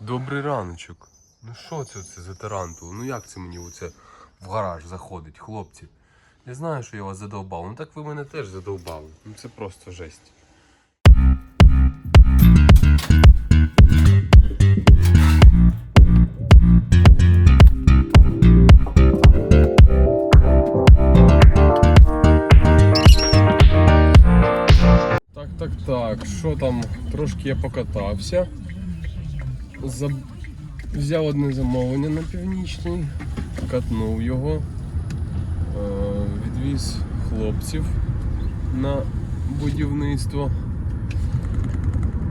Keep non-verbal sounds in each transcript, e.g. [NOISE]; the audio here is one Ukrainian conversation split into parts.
Добрий раночок. Ну що це, це за тарантул? Ну як це мені оце в гараж заходить, хлопці? Я знаю, що я вас задовбав. Ну так ви мене теж задовбали. Ну це просто жесть. Так, так, так. Що там? Трошки я покатався. Заб... Взяв одне замовлення на північний, катнув його, е, відвіз хлопців на будівництво.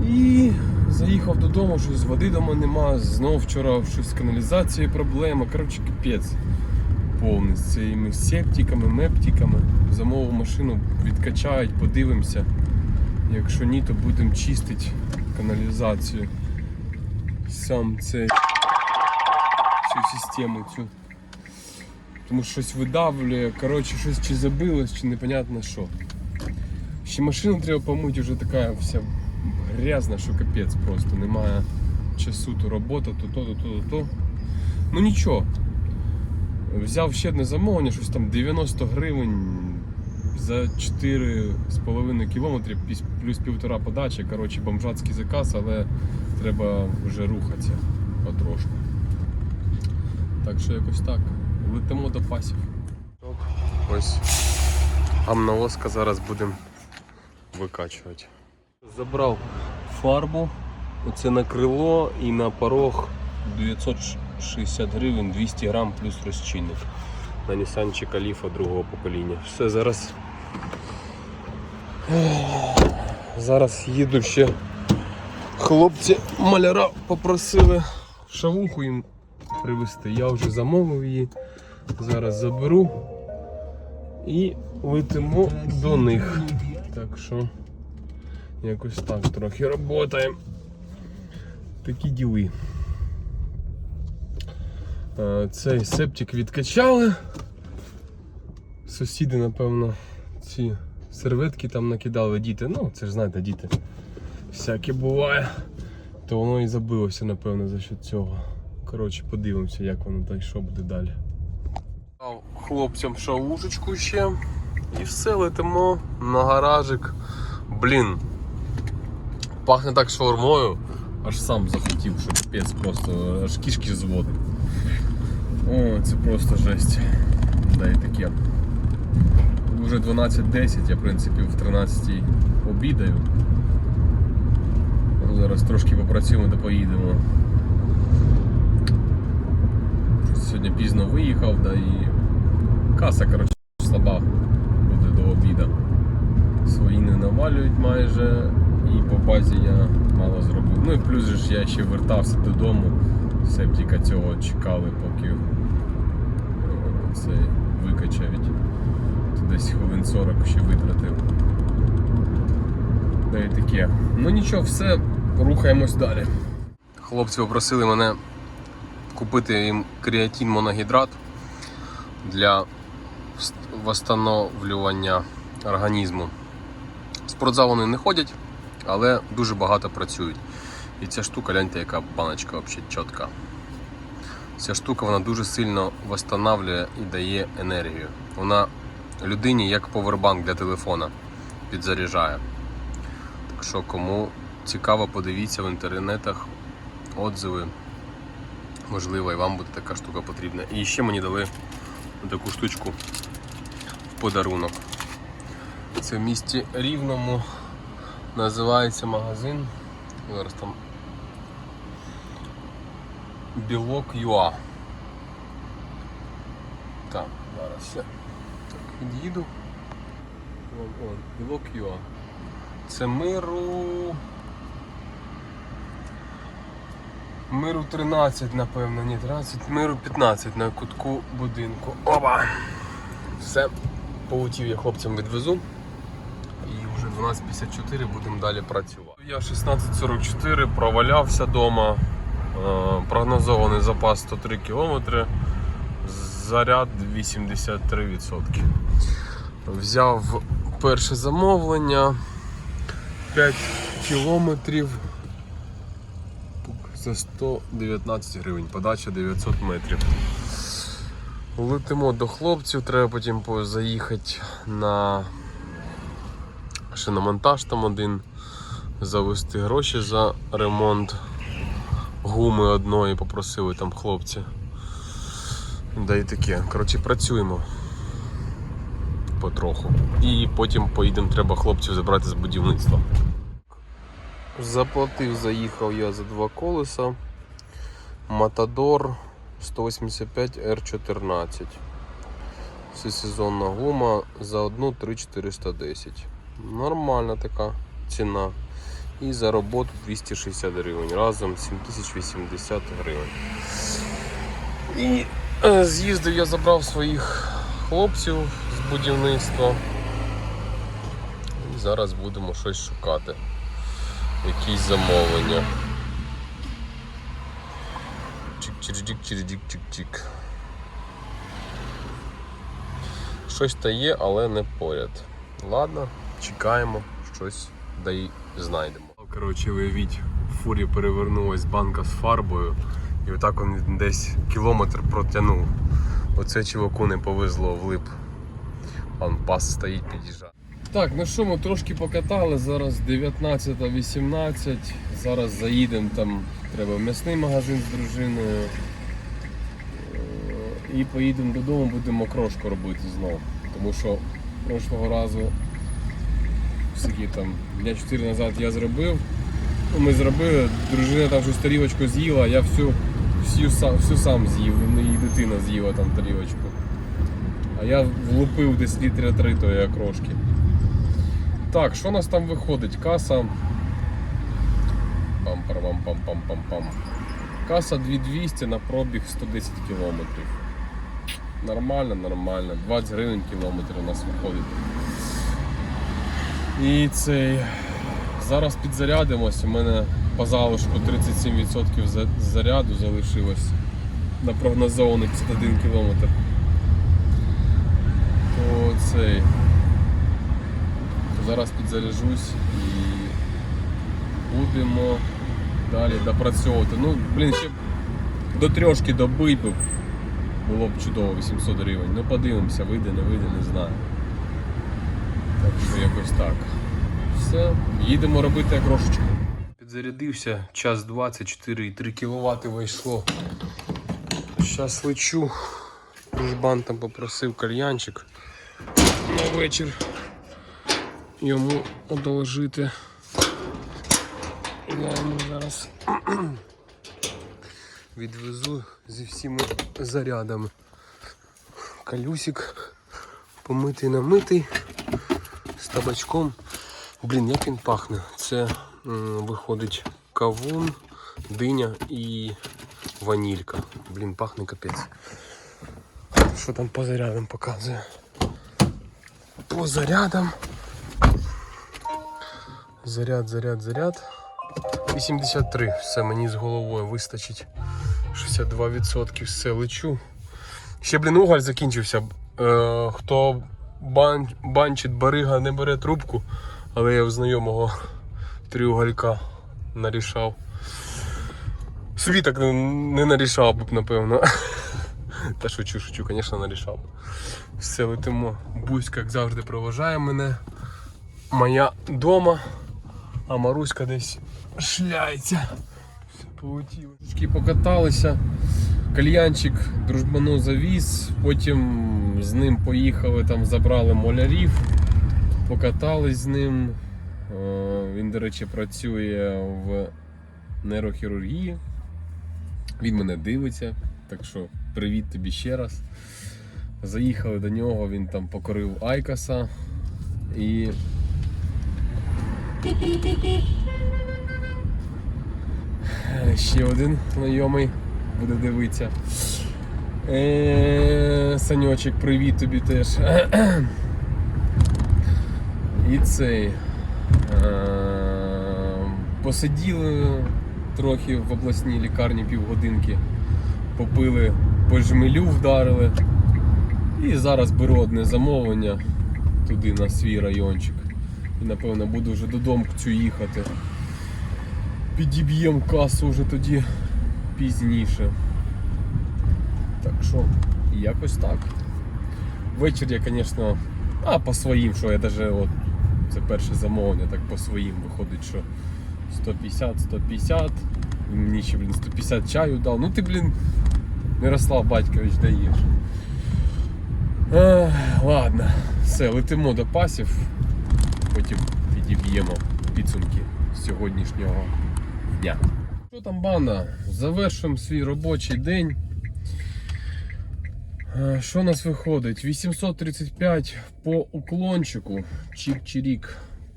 І заїхав додому, щось води вдома нема. Знов вчора щось з каналізацією проблема. Коротше, капець повний з цими септиками, мептиками. Замовив машину, відкачають, подивимося. Якщо ні, то будемо чистити каналізацію. Сам цей цю систему цю. Тому що щось видавлює, коротше, щось чи забилось, чи непонятно що. Ще машину треба помити, вже така вся грязна, що капець просто. Немає часу, то робота, то то, то, то, то, то. Ну нічого. Взяв ще одне замовлення, щось там 90 гривень за 4,5 кілометри плюс півтора подачі. Коротше, бомжатський заказ, але треба вже рухатися потрошку. Так що якось так. Летимо до пасів. Ось гамновозка зараз будемо викачувати. Забрав фарбу, оце на крило і на порог 960 гривень, 200 грам плюс розчинник. На Nissan Каліфа другого покоління. Все, зараз. Зараз їду ще. Хлопці маляра попросили шавуху їм привезти. Я вже замовив її. Зараз заберу і летимо до них. Так що якось так трохи роботаємо. Такі діли. Цей септик відкачали. Сусіди, напевно, ці серветки там накидали діти. Ну, це ж знаєте, діти. Всяке буває. То воно і забилося, напевно, за счет цього. Коротше, подивимося, як воно та що буде далі. Дав Хлопцям шаушечку ще. І все, летимо на гаражик. Блін. Пахне так шаурмою. Аж сам захотів, що капець просто аж кішки зводить. О, це просто жесть. Да і таке. Вже 12.10, я в принципі в 13 обідаю. Зараз трошки попрацюємо та поїдемо. Сьогодні пізно виїхав, да і каса коротше, слаба буде до обіда. Свої не навалюють майже, і по базі я мало зробив. Ну і плюс ж я ще вертався додому, септика цього чекали, поки е, це викачають. Десь хвилин 40 ще витратив. Да і таке. Ну нічого, все, рухаємось далі. Хлопці попросили мене купити їм креатин моногідрат для вст- восстановлювання організму. Спортзал вони не ходять, але дуже багато працюють. І ця штука, гляньте, яка баночка взагалі чітка. Ця штука вона дуже сильно восстанавлює і дає енергію. Вона людині як повербанк для телефона підзаряджає. Так що, кому цікаво, подивіться в інтернетах отзиви. Можливо, і вам буде така штука потрібна. І ще мені дали таку штучку в подарунок. Це в місті Рівному називається магазин. Зараз там Білок ЮА. Так, зараз я так, від'їду. Білок ЮА. Це миру. Миру 13, напевно, ні, 13, миру 15 на кутку будинку. Опа! Все, полетів я хлопцям відвезу. І вже 12.54 будемо далі працювати. Я 16.44 провалявся вдома. Прогнозований запас 103 км. Заряд 83%. Взяв перше замовлення 5 кілометрів Це 119 гривень, подача 900 метрів. Летимо до хлопців, треба потім заїхати на шиномонтаж там один, завести гроші за ремонт гуми одної попросили там хлопці. Да і таке. Коротше, працюємо потроху. І потім поїдемо, треба хлопців забрати з будівництва. Заплатив, заїхав я за два колеса. Матадор 185 R14. Це сезонна гума за одну 3410. Нормальна така ціна. І за роботу 260 гривень. Разом 7080 гривень. І е, з'їздив, я забрав своїх хлопців з будівництва. І зараз будемо щось шукати. Якісь замовлення. Чик-чирдік, чирдік, чик-чик. Щось та є, але не поряд. Ладно, чекаємо, щось да й знайдемо. Коротше, виявіть, в фурі перевернулась банка з фарбою, і отак він десь кілометр протягнув. Оце чуваку не повезло влип. Он пас стоїть, під'їжджає. Так, ну що, ми трошки покатали, зараз 19.18. Зараз заїдемо, там треба в м'ясний магазин з дружиною. Е, І поїдемо додому, будемо крошку робити знову. Тому що прошлого разу скільки там дня 4 назад я зробив. Ну, ми зробили, дружина там щось тарілочку з'їла, я всю, всю, сам, всю сам з'їв, ну і дитина з'їла там тарілочку. А я влупив десь літра три тої окрошки. Так, що у нас там виходить? Каса. пам пам пам пам пам пам Каса 2200 на пробіг 110 кілометрів. Нормально, нормально. 20 гривень кілометр у нас виходить. І цей. Зараз підзарядимось. У мене по залишку 37% заряду залишилось на прогнозований 51 кілометр. То цей. Зараз підзаряжусь і будемо далі допрацьовувати. Ну, блін, ще до трьошки доби б було б чудово 800 гривень. Ну подивимося, вийде, не вийде, не знаю. Так що якось так. Все, їдемо робити окрошечку. Підзарядився, час 24,3 кВт вийшло. Зараз лечу. Жбан там попросив кальянчик на вечір йому одолжити. Я йому зараз відвезу зі всіма зарядами. Калюсик помитий намитий з табачком. Блін, як він пахне. Це виходить кавун, диня і ванілька. Блін, пахне капець. Що там по зарядам показує? По зарядам. Заряд, заряд, заряд. 83. Все, мені з головою вистачить. 62% все лечу. Ще, блін, уголь закінчився. Е, хто бан, банчить барига, не бере трубку, але я в знайомого три уголька нарішав. Собі так не, нарішав б, напевно. [LAUGHS] Та шучу, шучу, звісно, нарішав. Все, летимо. Буська, як завжди, проважає мене. Моя дома, а Маруська десь шляється. Полетіли. Трішки покаталися. Кальянчик дружбану завіз, потім з ним поїхали, там забрали молярів, покатались з ним. Е, Він, до речі, працює в нейрохірургії. Він мене дивиться, так що привіт тобі ще раз. Заїхали до нього, він там покорив Айкаса і. Е, Ще один знайомий буде дивитися. Е, привіт тобі теж. І цей. Е, посиділи трохи в обласній лікарні півгодинки, попили, по жмелю вдарили. І зараз беру одне замовлення туди на свій райончик. І напевно буду вже додому цю їхати. Підіб'ємо касу вже тоді пізніше. Так що, якось так. Вечір я, звісно, а по своїм, що я даже от це перше замовлення, так по своїм виходить, що 150, 150. Мені ще, блін, 150 чаю дав. Ну ти, блін, Мирослав Батькович даєш. Ладно, все, летимо до пасів, потім підіб'ємо підсумки сьогоднішнього дня. Що там, банда? Завершуємо свій робочий день. Е, Що у нас виходить? 835 по уклончику. Чик-чирік.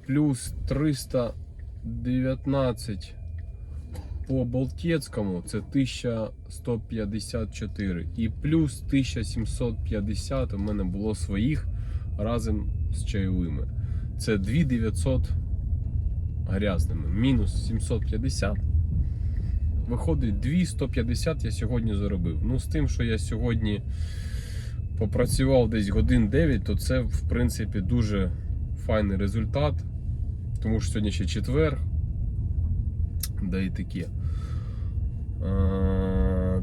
Плюс 319 по Болтецькому. Це 1154. І плюс 1750 у мене було своїх разом з чайовими. Це 2900 грязними. Мінус 750. Виходить 2150 я сьогодні заробив. Ну, з тим, що я сьогодні попрацював десь годин 9, то це в принципі дуже файний результат. Тому що сьогодні ще четвер. Да і таке.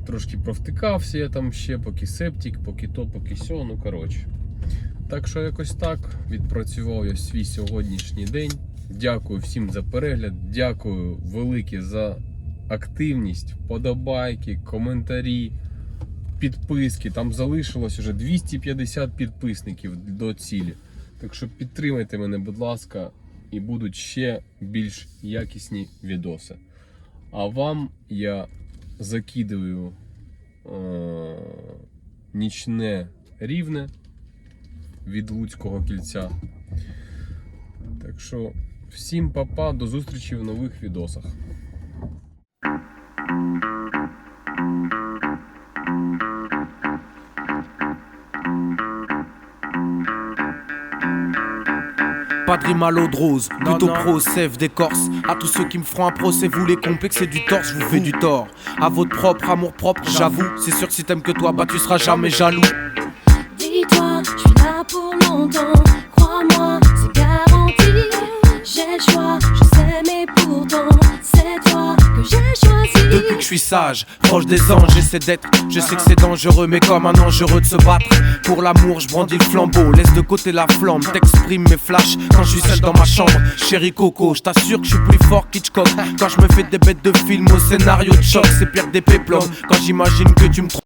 Трошки провтикався я там ще, поки септик, поки то, поки сьо, ну коротше. Так що якось так відпрацював я свій сьогоднішній день. Дякую всім за перегляд. Дякую велике за активність, вподобайки, коментарі, підписки. Там залишилось вже 250 підписників до цілі. Так що підтримайте мене, будь ласка, і будуть ще більш якісні відоси. А вам я закидую е- нічне рівне від Луцького кільця. Так що всім папа, до зустрічі в нових відосах. Pas de rime à l'eau de rose, plutôt pro, sève d'écorce. À tous ceux qui me feront un procès, vous les complexés du torse, je vous fais du tort. À votre propre amour propre, j'avoue. C'est sûr que si t'aimes que toi, bah tu seras jamais jaloux. Sage, proche des anges, j'essaie d'être. Je sais que c'est dangereux, mais comme un dangereux de se battre. Pour l'amour, je brandis le flambeau, laisse de côté la flamme. T'exprimes mes flashs quand je suis seul dans ma chambre. Chérie Coco, je t'assure que je suis plus fort qu'Hitchcock. Quand je me fais des bêtes de film au scénario de choc, c'est pire des péplums. Quand j'imagine que tu me